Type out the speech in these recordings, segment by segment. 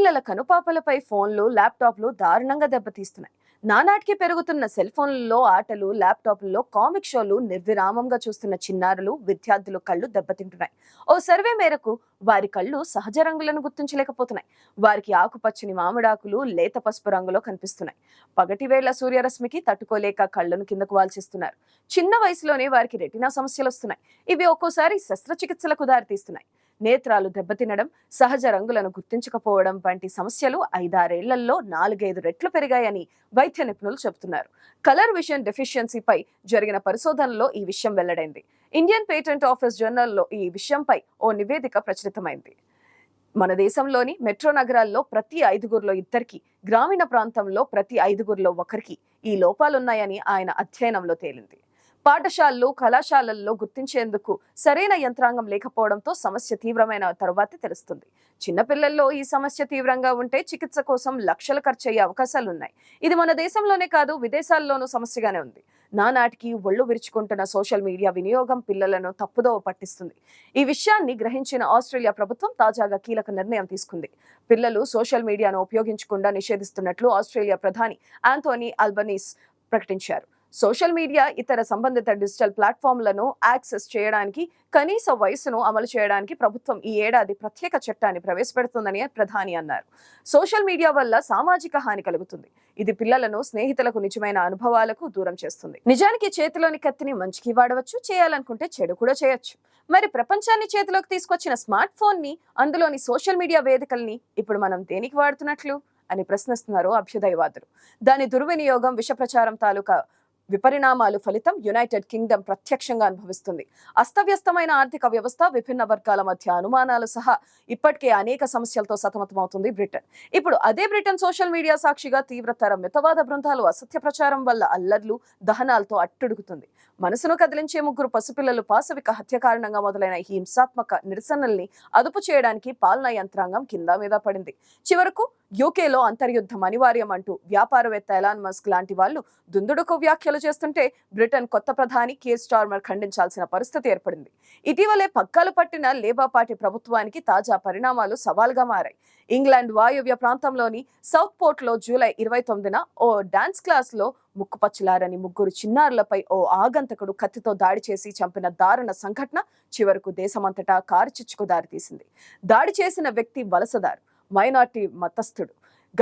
చిన్నపిల్లల కనుపాపలపై ఫోన్లు ల్యాప్టాప్లు దారుణంగా దెబ్బతీస్తున్నాయి. నానాటికి పెరుగుతున్న సెల్ ఫోన్లలో ఆటలు ల్యాప్టాప్లలో కామిక్ షోలు నిర్విరామంగా చూస్తున్న చిన్నారులు విద్యార్థులు కళ్ళు దెబ్బతింటున్నాయి. ఓ సర్వే మేరకు వారి కళ్ళు సహజ రంగులను గుర్తించలేకపోతున్నాయి. వారికి ఆకుపచ్చని మామిడాకులు లేత పసుపు రంగులో కనిపిస్తున్నాయి. పగటి వేళ సూర్యరశ్మికి తట్టుకోలేక కళ్ళను కిందకు వాల్చిస్తున్నారు. చిన్న వయసులోనే వారికి రెటినా సమస్యలు వస్తున్నాయి ఇవి ఒక్కోసారి శస్త్రచికిత్సలకు దారితీస్తున్నాయి. నేత్రాలు దెబ్బతినడం సహజ రంగులను గుర్తించకపోవడం వంటి సమస్యలు ఐదారేళ్ళలో నాలుగైదు రెట్లు పెరిగాయని వైద్య నిపుణులు చెబుతున్నారు. కలర్ విషన్ డెఫిషియన్సీపై జరిగిన పరిశోధనలో ఈ విషయం వెల్లడైంది. ఇండియన్ పేటెంట్ ఆఫీస్ జర్నల్లో ఈ విషయంపై ఓ నివేదిక ప్రచురితమైంది. మన దేశంలోని మెట్రో నగరాల్లో ప్రతి ఐదుగురిలో ఇద్దరికి గ్రామీణ ప్రాంతంలో ప్రతి ఐదుగురిలో ఒకరికి ఈ లోపాలున్నాయని ఆయన అధ్యయనంలో తేలింది. పాఠశాలలు కళాశాలల్లో గుర్తించేందుకు సరైన యంత్రాంగం లేకపోవడంతో సమస్య తీవ్రమైన తరువాతే తెలుస్తుంది. చిన్నపిల్లల్లో ఈ సమస్య తీవ్రంగా ఉంటే చికిత్స కోసం లక్షలు ఖర్చయ్యే అవకాశాలు అవకాశాలున్నాయి. ఇది మన దేశంలోనే కాదు విదేశాల్లోనూ సమస్యగానే ఉంది. నానాటికి ఒళ్ళు విరుచుకుంటున్న సోషల్ మీడియా వినియోగం పిల్లలను తప్పుదోవ పట్టిస్తుంది. ఈ విషయాన్ని గ్రహించిన ఆస్ట్రేలియా ప్రభుత్వం తాజాగా కీలక నిర్ణయం తీసుకుంది. పిల్లలు సోషల్ మీడియాను ఉపయోగించకుండా నిషేధిస్తున్నట్లు ఆస్ట్రేలియా ప్రధాని ఆంథోనీ అల్బనీస్ ప్రకటించారు. సోషల్ మీడియా ఇతర సంబంధిత డిజిటల్ ప్లాట్ఫామ్లను యాక్సెస్ చేయడానికి కనీస వయసును అమలు చేయడానికి ప్రభుత్వం ఈ ఏడాది ప్రత్యేక చట్టాన్ని ప్రవేశపెడుతుందని ప్రధాని అన్నారు. సోషల్ మీడియా వల్ల సామాజిక హాని కలుగుతుంది. ఇది పిల్లలను స్నేహితులకు నిజమైన అనుభవాలకు దూరం చేస్తుంది. నిజానికి చేతిలోని కత్తిని మంచికి వాడవచ్చు చేయాలనుకుంటే చెడు కూడా చేయొచ్చు. మరి ప్రపంచాన్ని చేతిలోకి తీసుకొచ్చిన స్మార్ట్ ఫోన్ని అందులోని సోషల్ మీడియా వేదికల్ని ఇప్పుడు మనం దేనికి వాడుతున్నట్లు అని ప్రశ్నిస్తున్నారు అభ్యుదయవాదులు. దాని దుర్వినియోగం విష ప్రచారం తాలూకా విపరిణామాలు ఫలితం యునైటెడ్ కింగ్డమ్ ప్రత్యక్షంగా అనుభవిస్తుంది. అస్తవ్యస్తమైన ఆర్థిక వ్యవస్థ విభిన్న వర్గాల మధ్య అనుమానాలు సహా ఇప్పటికే అనేక సమస్యలతో సతమతమవుతుంది బ్రిటన్. ఇప్పుడు అదే బ్రిటన్ సోషల్ మీడియా సాక్షిగా తీవ్రతర మితవాద బృందాలు అసత్య ప్రచారం వల్ల అల్లర్లు దహనాలతో అట్టుడుగుతుంది. మనసును కదిలించే ముగ్గురు పసిపిల్లలు పాశవిక హత్య కారణంగా మొదలైన ఈ హింసాత్మక నిరసనల్ని అదుపు చేయడానికి పాలనా యంత్రాంగం కింద మీద పడింది. చివరకు యూకేలో అంతర్యుద్ధం అనివార్యం అంటూ వ్యాపారవేత్త ఎలాన్ మస్క్ లాంటి వాళ్ళు దుందుడుకు వ్యాఖ్యలు చేస్తుంటే బ్రిటన్ కొత్త ప్రధాని కేర్ స్టార్మర్ ఖండించాల్సిన పరిస్థితి ఏర్పడింది. ఇటీవలే పక్కలు పట్టిన లేబర్ పార్టీ ప్రభుత్వానికి తాజా పరిణామాలు సవాల్గా మారాయి. ఇంగ్లాండ్ వాయువ్య ప్రాంతంలోని సౌత్ పోర్ట్లో జూలై ఇరవై తొమ్మిదిన ఓ డాన్స్ క్లాస్లో ముక్కుపచ్చులారని ముగ్గురు చిన్నారులపై ఓ ఆగంతకుడు కత్తితో దాడి చేసి చంపిన దారుణ సంఘటన చివరకు దేశమంతటా కారు చిచ్చుకు దారితీసింది. దాడి చేసిన వ్యక్తి వలసదారు. మైనార్టీ మతస్థుడు.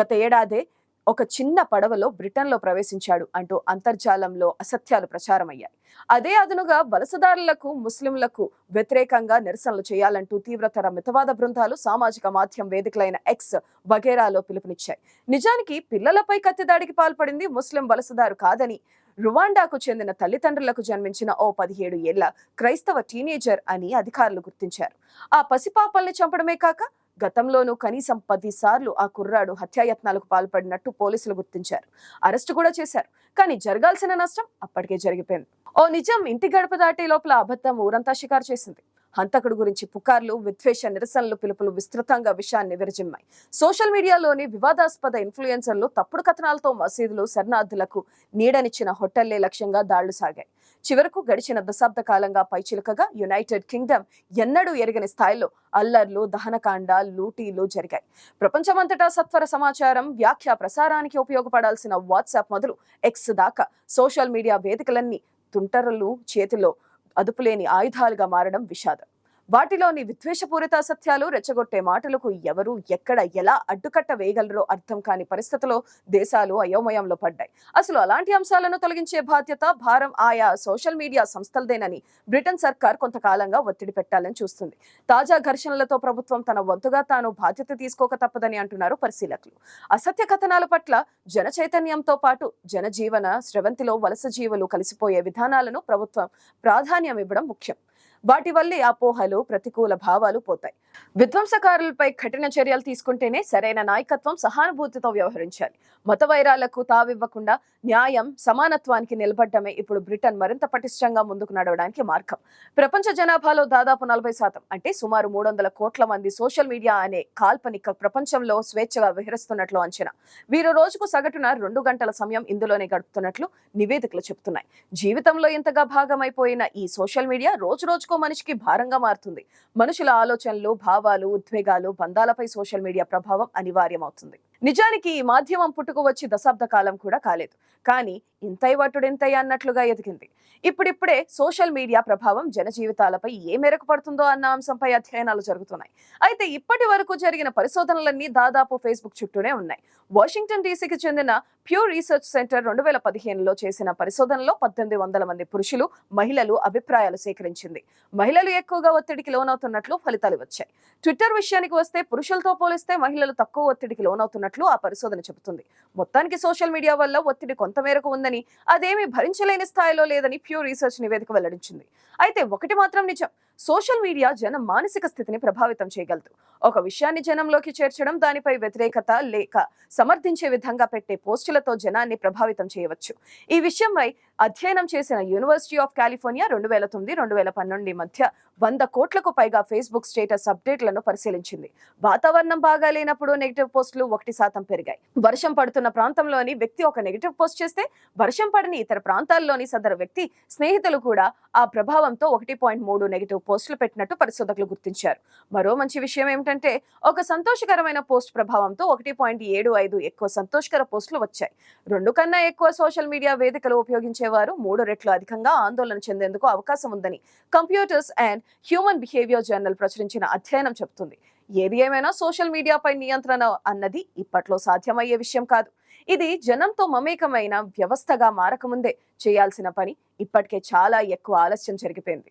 గత ఏడాదే ఒక చిన్న పడవలో బ్రిటన్లో ప్రవేశించాడు అంటూ అంతర్జాలంలో అసత్యాలు ప్రచారమయ్యాయి. అదే అదునుగా వలసదారులకు ముస్లింలకు వ్యతిరేకంగా నిరసనలు చేయాలంటూ తీవ్రతర మితవాద బృందాలు సామాజిక మాధ్యమ వేదికలైన ఎక్స్ వగేరాలో పిలుపునిచ్చాయి. నిజానికి పిల్లలపై కత్తిదాడికి పాల్పడింది ముస్లిం వలసదారు కాదని రువాండాకు చెందిన తల్లిదండ్రులకు జన్మించిన ఓ పదిహేడు ఏళ్ళ క్రైస్తవ టీనేజర్ అని అధికారులు గుర్తించారు. ఆ పసిపాపల్ని చంపడమే కాక గతంలోనూ కనీసం పది సార్లు ఆ కుర్రాడు హత్యాయత్నాలకు పాల్పడినట్టు పోలీసులు గుర్తించారు. అరెస్టు కూడా చేశారు. కానీ జరగాల్సిన నష్టం అప్పటికే జరిగిపోయింది. ఓ నిజం ఇంటి గడప దాటే లోపల అబద్ధం ఊరంతా షికారు చేసింది. హంతకుడు గురించి పుకార్లు విద్వేష నిరసనలు పిలుపులు విస్తృతంగా విషయాన్ని విరజిమ్మాయి. సోషల్ మీడియాలోని వివాదాస్పద ఇన్ఫ్లుయెన్సర్లు తప్పుడు కథనాలతో మసీదులు శరణార్థులకు నీడనిచ్చిన హోటళ్ళే లక్ష్యంగా దాళ్ళు సాగాయి. చివరకు గడిచిన దశాబ్ద కాలంగా పైచిలుకగా యునైటెడ్ కింగ్డమ్ ఎన్నడూ ఎరగని స్థాయిలో అల్లర్లు దహనకాండ లూటీలు జరిగాయి. ప్రపంచమంతటా సత్వర సమాచారం వ్యాఖ్య ప్రసారానికి ఉపయోగపడాల్సిన వాట్సాప్ మొదలు ఎక్స్ దాకా సోషల్ మీడియా వేదికలన్నీ తుంటరులు చేతిలో అదుపులేని ఆయుధాలుగా మారడం విషాదం. వాటిలోని విద్వేషపూరిత అసత్యాలు రెచ్చగొట్టే మాటలకు ఎవరు ఎక్కడ ఎలా అడ్డుకట్ట వేయగలరో అర్థం కాని పరిస్థితిలో దేశాలు అయోమయంలో పడ్డాయి. అసలు అలాంటి అంశాలను తొలగించే బాధ్యత భారం ఆయా సోషల్ మీడియా సంస్థలదేనని బ్రిటన్ సర్కార్ కొంతకాలంగా ఒత్తిడి పెట్టాలని చూస్తుంది. తాజా ఘర్షణలతో ప్రభుత్వం తన వంతుగా తాను బాధ్యత తీసుకోక తప్పదని అంటున్నారు పరిశీలకులు. అసత్య కథనాల పట్ల జన చైతన్యంతో పాటు జనజీవన స్రవంతిలో వలస జీవులు కలిసిపోయే విధానాలను ప్రభుత్వం ప్రాధాన్యం ఇవ్వడం ముఖ్యం. వాటి వల్లే అపోహలు ప్రతికూల భావాలు పోతాయి. విధ్వంసకారులపై కఠిన చర్యలు తీసుకుంటేనే సరైన నాయకత్వం సహానుభూతితో వ్యవహరించాలి. మత వైరాలకు తావివ్వకుండా న్యాయం సమానత్వానికి నిలబడ్డమే ఇప్పుడు బ్రిటన్ మరింత పటిష్టంగా ముందుకు నడవడానికి మార్గం. ప్రపంచ జనాభాలో దాదాపు నలభై శాతం అంటే సుమారు మూడు వందల కోట్ల మంది సోషల్ మీడియా అనే కాల్పనిక ప్రపంచంలో స్వేచ్ఛగా విహరిస్తున్నట్లు అంచనా. వీరు రోజుకు సగటున రెండు గంటల సమయం ఇందులోనే గడుపుతున్నట్లు నివేదికలు చెబుతున్నాయి జీవితంలో ఇంతగా భాగమైపోయిన ఈ సోషల్ మీడియా రోజు రోజు మనిషికో మనిషికి భారంగా మారుతుంది. మనుషుల ఆలోచనలు భావాలు ఉద్వేగాలు బంధాలపై సోషల్ మీడియా ప్రభావం అనివార్యమవుతుంది. నిజానికి ఈ మాధ్యమం పుట్టుకు వచ్చి దశాబ్ద కాలం కూడా కాలేదు. కానీ ఇంతై వట్టుడింతై అన్నట్లుగా ఎదిగింది. ఇప్పుడిప్పుడే సోషల్ మీడియా ప్రభావం జన జీవితాలపై ఏ మేరకు పడుతుందో అన్న అంశంపై అధ్యయనాలు జరుగుతున్నాయి. అయితే ఇప్పటి వరకు జరిగిన పరిశోధనలన్నీ దాదాపు ఫేస్బుక్ చుట్టూనే ఉన్నాయి. వాషింగ్టన్ డీసీకి చెందిన ప్యూర్ రీసెర్చ్ సెంటర్ రెండు వేల పదిహేనులో చేసిన పరిశోధనలో పద్దెనిమిది వందల మంది పురుషులు మహిళలు అభిప్రాయాలు సేకరించింది. మహిళలు ఎక్కువగా ఒత్తిడికి లోనవుతున్నట్లు ఫలితాలు వచ్చాయి. ట్విట్టర్ విషయానికి వస్తే పురుషులతో పోలిస్తే మహిళలు తక్కువ ఒత్తిడికి లోనవుతున్నట్లు ఆ పరిశోధన చెబుతుంది. మొత్తానికి సోషల్ మీడియా వల్ల ఒత్తిడి కొంతమేరకు ఉందని అదేమీ భరించలేని స్థాయిలో లేదని ప్యూర్ రీసెర్చ్ నివేదిక వెల్లడించింది. అయితే ఒకటి మాత్రం నిజం సోషల్ మీడియా జనం మానసిక స్థితిని ప్రభావితం చేయగలదు. ఒక విషయాన్ని జనంలోకి చేర్చడం దానిపై వ్యతిరేకత లేక సమర్థించే విధంగా పెట్టే పోస్టులతో జనాన్ని ప్రభావితం చేయవచ్చు. ఈ విషయంపై అధ్యయనం చేసిన యూనివర్సిటీ ఆఫ్ కాలిఫోర్నియా రెండు వేల తొమ్మిది రెండు వేల పన్నెండు మధ్య వంద కోట్లకు పైగా ఫేస్బుక్ స్టేటస్ అప్డేట్లను పరిశీలించింది. వాతావరణం బాగా లేనప్పుడు నెగిటివ్ పోస్టులు ఒకటి శాతం పెరిగాయి. వర్షం పడుతున్న ప్రాంతంలోని వ్యక్తి ఒక నెగిటివ్ పోస్ట్ చేస్తే వర్షం పడని ఇతర ప్రాంతాల్లోని సదరు వ్యక్తి స్నేహితులు కూడా ఆ ప్రభావంతో ఒకటి పాయింట్ మూడు నెగిటివ్ పోస్టులు పెట్టినట్టు పరిశోధకులు గుర్తించారు. మరో మంచి విషయం ఏమిటంటే ఒక సంతోషకరమైన పోస్ట్ ప్రభావంతో ఒకటి పాయింట్ ఏడు ఐదు ఎక్కువ సంతోషకర పోస్టులు వచ్చాయి. రెండు కన్నా ఎక్కువ సోషల్ మీడియా వేదికలు ఉపయోగించే ఉపయోగించేవారు మూడు రెట్లు అధికంగా ఆందోళన చెందేందుకు అవకాశం ఉందని computers and human behaviour journal ప్రచురించిన అధ్యయనం చెబుతుంది. ఏది ఏమైనా సోషల్ మీడియాపై నియంత్రణ అన్నది ఇప్పట్లో సాధ్యమయ్యే విషయం కాదు. ఇది జనంతో మమేకమైన వ్యవస్థగా మారకముందే చేయాల్సిన పని. ఇప్పటికే చాలా ఎక్కువ ఆలస్యం జరిగిపోయింది.